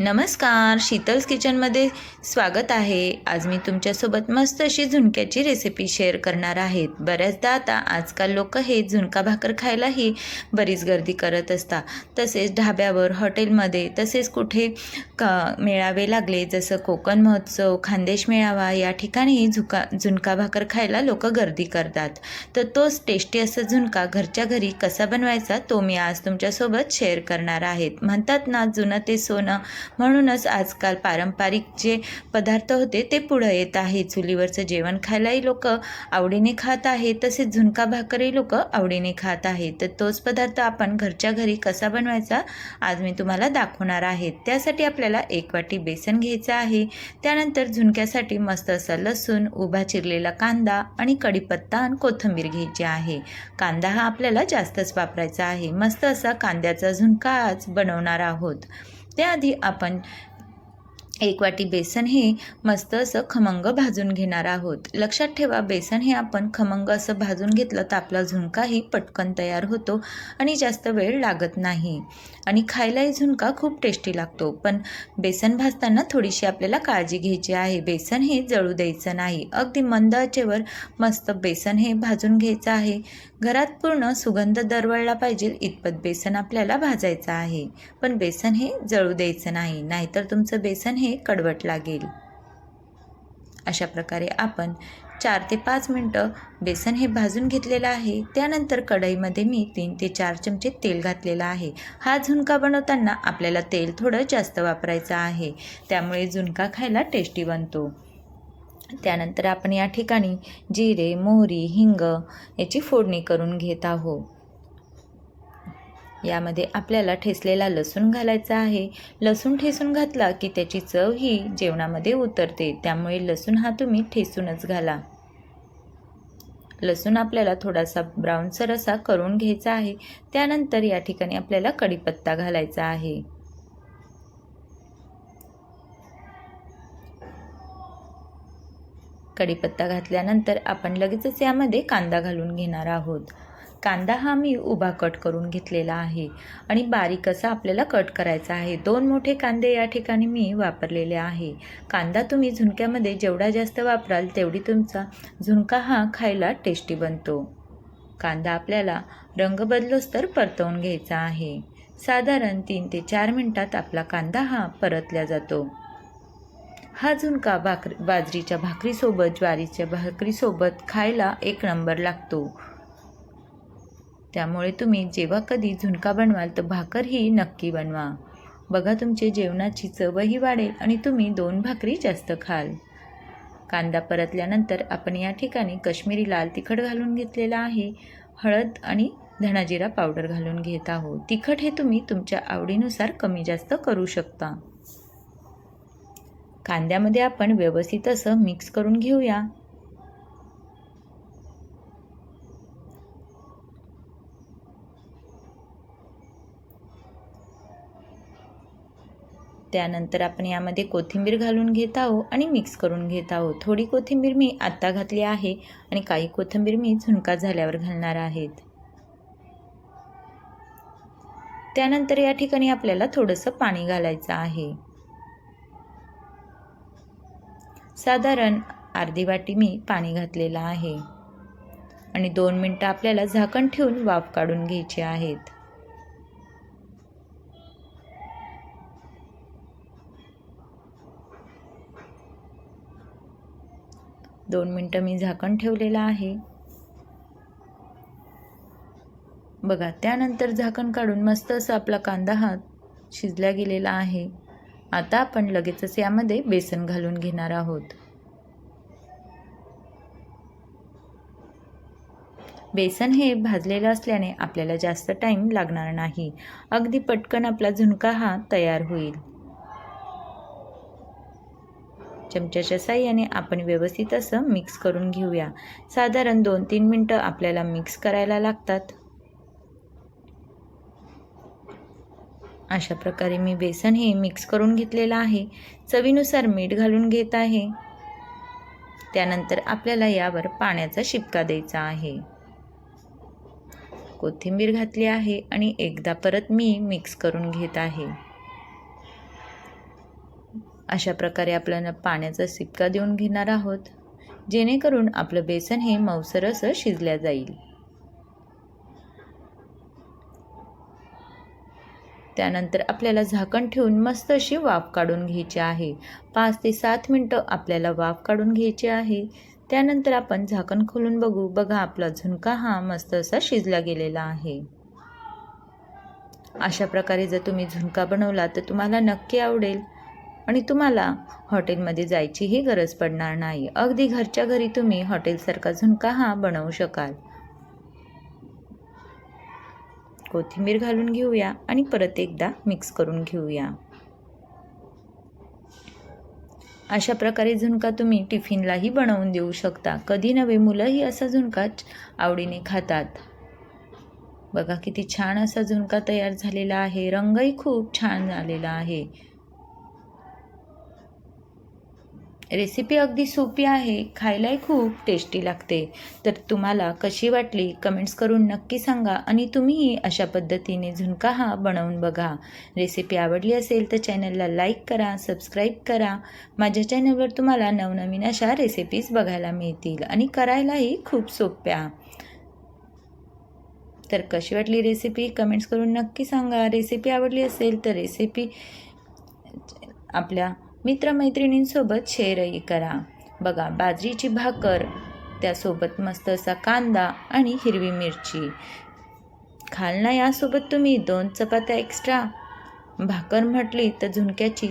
नमस्कार शीतल्स किचनमध्ये स्वागत आहे. आज मी तुमच्यासोबत मस्त अशी झुणक्याची रेसिपी शेअर करणार आहेत. बऱ्याचदा आता आजकाल लोक हे झुणका भाकर खायलाही बरीच गर्दी करत असतात. तसेच ढाब्यावर हॉटेलमध्ये तसेच कुठे क मेळावे लागले जसं कोकण महोत्सव खानदेश मेळावा या ठिकाणी झुका झुणका भाकर खायला लोक गर्दी करतात. तर तोच टेस्टी असा झुणका घरच्या घरी कसा बनवायचा तो मी आज तुमच्यासोबत शेअर करणार आहेत. म्हणतात ना जुनं ते सोनं म्हणूनच आजकाल पारंपरिक जे पदार्थ होते ते पुढं येत आहे चुलीवरचं जेवण खायलाही लोक आवडीने खात आहे तसेच झुणका भाकरही लोक आवडीने खात आहे तर तोच पदार्थ आपण घरच्या घरी कसा बनवायचा आज मी तुम्हाला दाखवणार आहे. त्यासाठी आपल्याला एक वाटी बेसन घ्यायचं आहे. त्यानंतर झुणक्यासाठी मस्त असा लसूण उभा चिरलेला कांदा आणि कढीपत्ता आणि कोथिंबीर घ्यायची आहे. कांदा हा आपल्याला जास्तच वापरायचा आहे. मस्त असा कांद्याचा झुणका आज बनवणार आहोत. त्याआधी आपण एक वाटी बेसन हे मस्त असं खमंग भाजून घेणार आहोत. लक्षात ठेवा बेसन हे आपण खमंग असं भाजून घेतलं तर आपला झुणकाही पटकन तयार होतो आणि जास्त वेळ लागत नाही. आणि खायलाही झुणका खूप टेस्टी लागतो. पण बेसन भाजताना थोडीशी आपल्याला काळजी घ्यायची आहे. बेसन हे जळू द्यायचं नाही. अगदी मंद आचेवर मस्त बेसन हे भाजून घ्यायचं आहे. घरात पूर्ण सुगंध दरवळला पाहिजे इतपत बेसन आपल्याला भाजायचं आहे. पण बेसन हे जळू द्यायचं नाही. नाहीतर तुमचं बेसन हे कडवट लागेल. अशा प्रकारे आपण चार ते पाच मिनटं बेसन हे भाजून घेतलेलं आहे. त्यानंतर कढईमध्ये मी तीन ते चार चमचे तेल घातलेलं आहे. हा झुणका बनवताना आपल्याला तेल थोडं जास्त वापरायचं आहे. त्यामुळे झुणका खायला टेस्टी बनतो. त्यानंतर आपण या ठिकाणी जिरे मोहरी हिंग याची फोडणी करून घेत आहोत. यामध्ये आपल्याला ठेसलेला लसूण घालायचा आहे. लसूण ठेसून घातला की त्याची चव ही जेवणामध्ये उतरते. त्यामुळे लसूण हा तुम्ही ठेसूनच घाला. लसूण आपल्याला थोडासा ब्राऊनसर असा करून घ्यायचा आहे. त्यानंतर या ठिकाणी आपल्याला कढीपत्ता घालायचा आहे. कढीपत्ता घातल्यानंतर आपण लगेचच यामध्ये कांदा घालून घेणार आहोत. कांदा हा मी उभा कट करून घेतलेला आहे आणि बारीक असा आपल्याला कट करायचा आहे. दोन मोठे कांदे या ठिकाणी मी वापरलेले आहे. कांदा तुम्ही झुणक्यामध्ये जेवढा जास्त वापराल तेवढी तुमचा झुणका हा खायला टेस्टी बनतो. कांदा आपल्याला रंग बदलोच तर परतवून घ्यायचा आहे. साधारण तीन ते चार मिनटात आपला कांदा हा परतला जातो. हा झुणका भाकरी बाजरीच्या भाकरीसोबत ज्वारीच्या भाकरीसोबत खायला एक नंबर लागतो. त्यामुळे तुम्ही जेव्हा कधी झुणका बनवाल तर भाकर ही नक्की बनवा. बघा तुमचे जेवणाची चवही वाढेल आणि तुम्ही दोन भाकरी जास्त खाल. कांदा परतल्यानंतर आपण या ठिकाणी कश्मीरी लाल तिखट घालून घेतलेला आहे. हळद आणि धणाजिरा पावडर घालून घेत आहोत. तिखट हे तुम्ही तुमच्या आवडीनुसार कमी जास्त करू शकता. कांद्यामध्ये आपण व्यवस्थित असं मिक्स करून घेऊया. त्यानंतर आपण यामध्ये कोथिंबीर घालून घेत आहोत आणि मिक्स करून घेत आहोत. थोडी कोथिंबीर मी आत्ता घातली आहे आणि काही कोथिंबीर मी झुणका झाल्यावर घालणार आहेत. त्यानंतर या ठिकाणी आपल्याला थोडंसं पाणी घालायचं आहे. साधारण अर्धी वाटी मी पाणी घातलेलं आहे. आणि दोन मिनटं आपल्याला झाकण ठेवून वाफ काढून घ्यायची आहेत. दोन मिनटं मी झाकण ठेवलेलं आहे. बघा त्यानंतर झाकण काढून मस्त असं आपला कांदा हा शिजला गेलेला आहे. आता आपण लगेचच यामध्ये बेसन घालून घेणार आहोत. बेसन हे भाजलेलं असल्याने आपल्याला जास्त टाईम लागणार नाही. अगदी पटकन आपला झुणका हा तयार होईल. चमच्याच्या साह्याने आपण व्यवस्थित असं मिक्स करून घेऊया. साधारण दोन तीन मिनटं आपल्याला मिक्स करायला लागतात. अशा प्रकारे मी बेसन हे मिक्स करून घेतलेलं आहे. चवीनुसार मीठ घालून घेत आहे. त्यानंतर आपल्याला यावर पाण्याचा शिपका द्यायचा आहे. कोथिंबीर घातली आहे आणि एकदा परत मी मिक्स करून घेत आहे. अशा प्रकारे आपल्याला पाण्याचा सिपका देऊन घेणार आहोत जेणेकरून आपलं बेसन हे मऊसर असं शिजल्या जाईल. त्यानंतर आपल्याला झाकण ठेवून मस्त अशी वाफ काढून घ्यायची आहे. पाच ते सात मिनटं आपल्याला वाफ काढून घ्यायची आहे. त्यानंतर आपण झाकण खोलून बघू. बघा आपला झुणका हा मस्त असा शिजला गेलेला आहे. अशा प्रकारे जर तुम्ही झुणका बनवला तर तुम्हाला नक्की आवडेल. आणि तुम्हाला हॉटेलमध्ये जायचीही गरज पडणार नाही. अगदी घरच्या घरी तुम्ही हॉटेलसारखा झुणका हा बनवू शकाल. कोथिंबीर घालून घेऊया आणि परत एकदा मिक्स करून घेऊया. अशा प्रकारे झुणका तुम्ही टिफिनलाही बनवून देऊ शकता. कधी नव्हे मुलंही असा झुणका आवडीने खातात. बघा किती छान असा झुणका तयार झालेला आहे. रंगही खूप छान आलेला आहे. रेसिपी अगदी सोपी आहे खायलाही खूप टेस्टी लागते. तर तुम्हाला कशी वाटली कमेंट्स करून नक्की सांगा आणि तुम्हीही अशा पद्धतीने झुणका हा बनवून बघा. रेसिपी आवडली असेल तर चॅनलला लाईक करा सबस्क्राईब करा. माझ्या चॅनलवर तुम्हाला नवनवीन अशा रेसिपीज बघायला मिळतील आणि करायलाही खूप सोप्या. तर कशी वाटली रेसिपी कमेंट्स करून नक्की सांगा. रेसिपी आवडली असेल तर रेसिपी आपल्या मित्रमैत्रिणींसोबत शेअरही करा. बघा बाजरीची भाकर त्यासोबत मस्त असा कांदा आणि हिरवी मिरची. खालना यासोबत तुम्ही दोन चपात्या एक्स्ट्रा भाकर म्हटली तर झुणक्याची